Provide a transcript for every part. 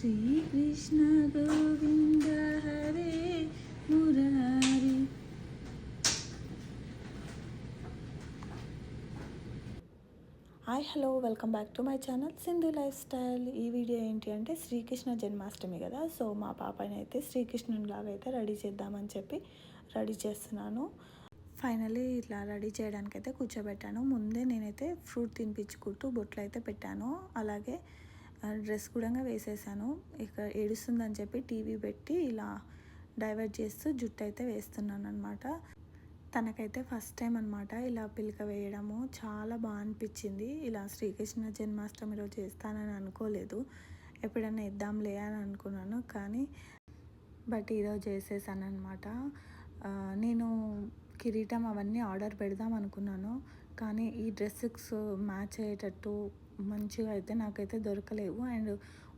Sri Krishna Govinda Hare Murari. Hi hello welcome back to my channel Sindhu lifestyle. ఈ video ఏంటి అంటే శ్రీకృష్ణ జన్మాష్టమి కదా. So మా పాపని అయితే శ్రీకృష్ణునిలాగా అయితే రెడీ చేద్దామని చెప్పి రెడీ చేస్తున్నాను. ఫైనలీ ఇట్లా రెడీ చేయడానికి అయితే కూర్చోబెట్టాను. ముందే నేనైతే ఫ్రూట్ తినిపించుకుంటూ బొట్లు అయితే పెట్టాను. అలాగే డ్రెస్ కూడా వేసేసాను. ఇక్కడ ఏడుస్తుందని చెప్పి టీవీ పెట్టి ఇలా డైవర్ట్ చేస్తూ జుట్టు అయితే వేస్తున్నాను అనమాట తనకైతే ఫస్ట్ టైం అనమాట ఇలా పిలక వేయడము. చాలా బాగా అనిపించింది. ఇలా శ్రీకృష్ణ జన్మాష్టమి రోజు చేస్తానని అనుకోలేదు. ఎప్పుడైనా ఇద్దాంలే అని అనుకున్నాను కానీ బట్ ఈరోజు చేసేసాను అనమాట నేను కిరీటం అవన్నీ ఆర్డర్ పెడదాం అనుకున్నాను. కానీ ఈ డ్రెస్సెస్ మ్యాచ్ అయ్యేటట్టు మంచిగా అయితే నాకైతే దొరకలేవు. అండ్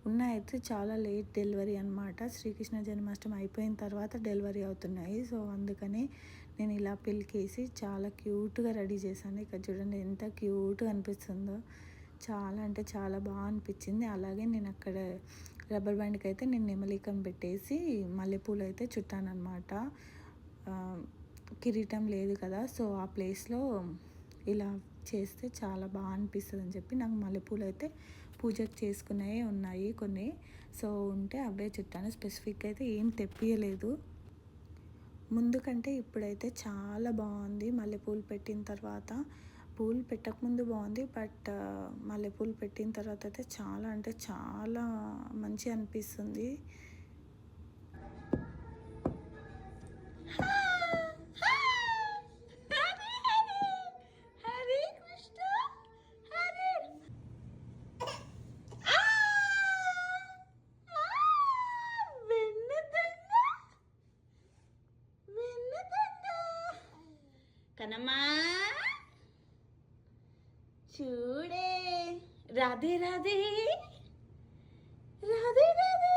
ఉన్న అయితే చాలా లేట్ డెలివరీ అనమాట శ్రీకృష్ణ జన్మాష్టమి అయిపోయిన తర్వాత డెలివరీ అవుతున్నాయి. సో అందుకని నేను ఇలా పిలికేసి చాలా క్యూట్గా రెడీ చేశాను. ఇక్కడ చూడండి ఎంత క్యూట్గా అనిపిస్తుందో. చాలా అంటే చాలా బాగా అనిపించింది. అలాగే నేను అక్కడ రబ్బర్ బ్యాండ్కి అయితే నేను నెమలికం పెట్టేసి మల్లెపూలు అయితే చుట్టానమాట కిరీటం లేదు కదా. సో ఆ ప్లేస్లో ఇలా చేస్తే చాలా బాగా అనిపిస్తుంది అని చెప్పి నాకు మల్లెపూలు అయితే పూజకు చేసుకునే ఉన్నాయి కొన్ని. సో ఉంటే అవే చుట్టాను. స్పెసిఫిక్ అయితే ఏం తెప్పియలేదు. ముందు కంటే ఇప్పుడైతే చాలా బాగుంది మల్లెపూలు పెట్టిన తర్వాత. పూలు పెట్టకముందు బాగుంది బట్ మల్లెపూలు పెట్టిన తర్వాత అయితే చాలా అంటే చాలా మంచి అనిపిస్తుంది. নামা চুড়ে রাধে রাধে। রাধে রাধে।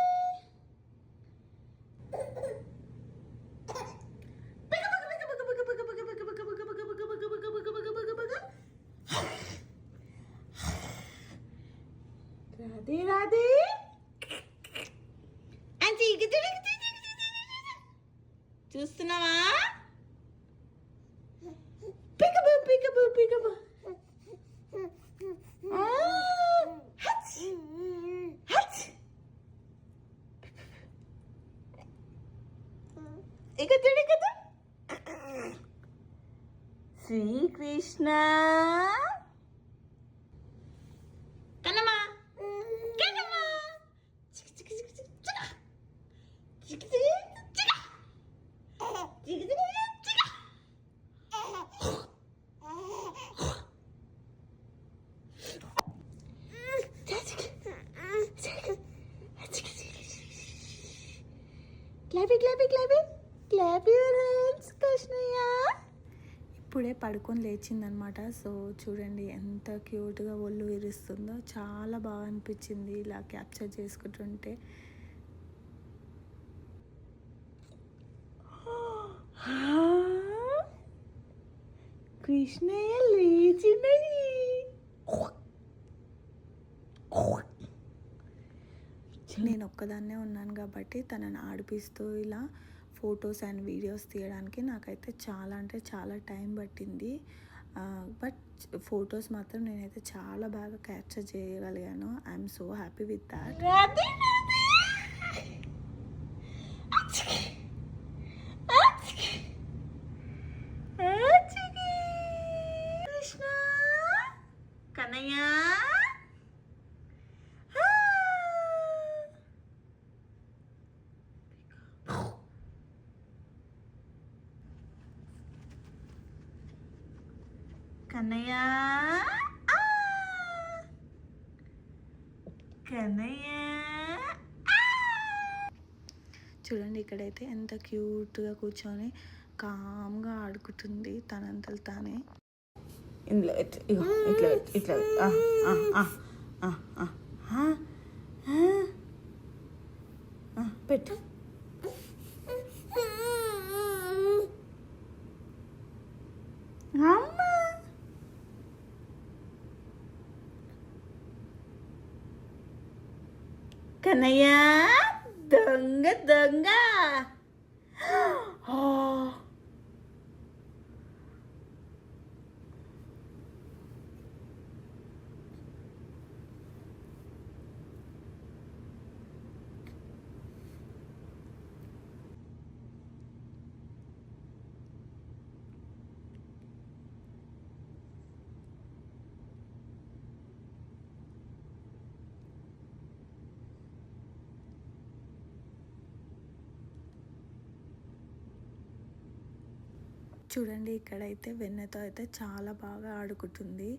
না কানামা কানামা Clap it, clap it, clap it. Clap your hands. ఇప్పుడే పడుకొని లేచిందనమాట. సో చూడండి ఎంత క్యూట్గా ఒళ్ళు విరుస్తుందో చాలా బాగా అనిపించింది ఇలా క్యాప్చర్ చేసుకుంటుంటే. కృష్ణయ్య లేచినది నేను ఒక్కదాన్నే ఉన్నాను కాబట్టి తనని ఆడిపిస్తూ ఇలా ఫొటోస్ అండ్ వీడియోస్ తీయడానికి నాకైతే చాలా అంటే చాలా టైం పట్టింది. బట్ ఫొటోస్ మాత్రం నేనైతే చాలా బాగా క్యాప్చర్ చేయగలిగాను. I'm so happy with that. Kannayya. Kannayya. చూడండి ఇక్కడైతే ఎంత క్యూట్గా కూర్చొని కామ్గా ఆడుకుంటుంది తనంతలు తానే. ఇందులో ఇట్లా ఇట్లా ఇట్లా పెట్టు. ఆ, ఆ, ఆ, ఆ, ఆ, ఆ, ఆ, పెట్టు అమ్మ కన్నయ్య. దొంగ దొంగ ఆ. చూడండి ఇక్కడైతే వెన్నతో అయితే చాలా బాగా ఆడుకుంటుంది.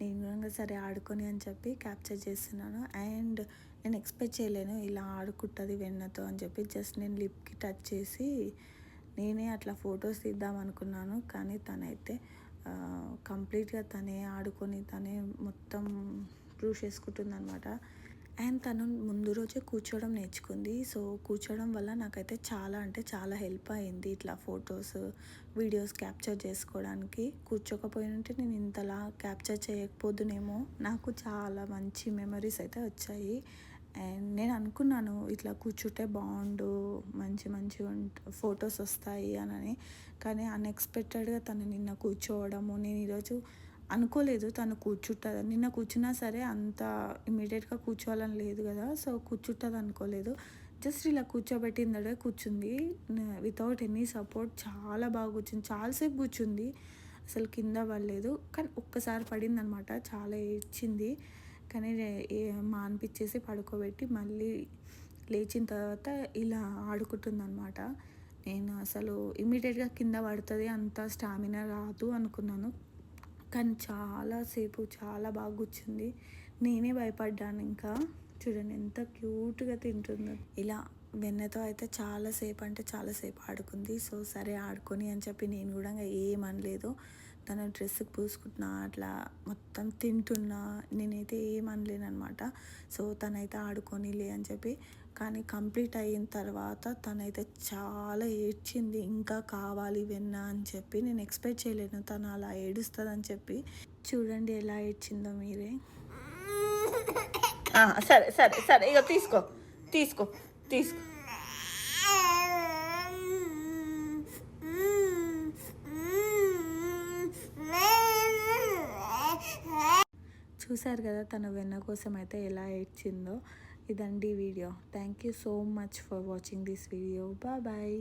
నేను కూడా సరే ఆడుకొని అని చెప్పి క్యాప్చర్ చేస్తున్నాను. అండ్ నేను ఎక్స్పెక్ట్ చేయలేను ఇలా ఆడుకుంటుంది వెన్నతో అని చెప్పి. జస్ట్ నేను లిప్కి టచ్ చేసి నేనే అట్లా ఫొటోస్ తీద్దాం అనుకున్నాను. కానీ తనైతే కంప్లీట్గా తనే ఆడుకొని తనే మొత్తం ప్రూవ్ చేసుకుంటుంది అనమాట అండ్ తను ముందు రోజే కూర్చోవడం నేర్చుకుంది. సో కూర్చోవడం వల్ల నాకైతే చాలా అంటే చాలా హెల్ప్ అయింది. ఇట్లా ఫొటోస్ వీడియోస్ క్యాప్చర్ చేసుకోవడానికి. కూర్చోకపోయింటే నేను ఇంతలా క్యాప్చర్ చేయకపోదునేమో. నాకు చాలా మంచి మెమరీస్ అయితే వచ్చాయి. అండ్ నేను అనుకున్నాను ఇట్లా కూర్చుంటే బాగుండు మంచి మంచి ఫొటోస్ వస్తాయి అని కానీ అన్ఎక్స్పెక్టెడ్గా తను నిన్న కూర్చోవడము నేను ఈరోజు అనుకోలేదు. తను కూర్చుంటుంది. నిన్న కూర్చున్నా సరే అంత ఇమీడియట్గా కూర్చోవాలని లేదు కదా. సో కూర్చుంటుంది అనుకోలేదు. జస్ట్ ఇలా కూర్చోబెట్టిందడే కూర్చుంది. వితౌట్ ఎనీ సపోర్ట్ చాలా బాగా కూర్చుంది. చాలాసేపు కూర్చుంది. అసలు కింద పడలేదు. కానీ ఒక్కసారి పడింది అనమాట చాలా ఏడ్చింది. కానీ మా అనిపించేసి పడుకోబెట్టి మళ్ళీ లేచిన తర్వాత ఇలా ఆడుకుంటుంది అనమాట నేను అసలు ఇమీడియట్గా కింద పడుతుంది. అంత స్టామినా రాదు అనుకున్నాను. కానీ చాలాసేపు చాలా బాగా కూర్చుంది. నేనే భయపడ్డాను ఇంకా. చూడండి ఎంత క్యూట్గా తింటుందో. ఇలా వెన్నతో అయితే చాలాసేపు అంటే చాలాసేపు ఆడుకుంది. సో సరే ఆడుకొని అని చెప్పి నేను కూడా ఏమనలేదు తన డ్రెస్కి పూసుకుంటున్నా అట్లా మొత్తం తింటున్నా. నేనైతే ఏమనలేను అనమాట సో తనైతే ఆడుకొని లే అని చెప్పి కానీ కంప్లీట్ అయిన తర్వాత తనైతే చాలా ఏడ్చింది ఇంకా కావాలి వెన్న అని చెప్పి. నేను ఎక్స్పెక్ట్ చేయలేను తను అలా ఏడుస్తుందని చెప్పి. చూడండి ఎలా ఏడ్చిందో మీరే. సరే సరే సరే. ఇక తీసుకో తీసుకో తీసుకో. చూసారు కదా తన వెన్న కోసం అయితే ఎలా ఏడ్చిందో. ఇదండి video thank you so much for watching this video bye bye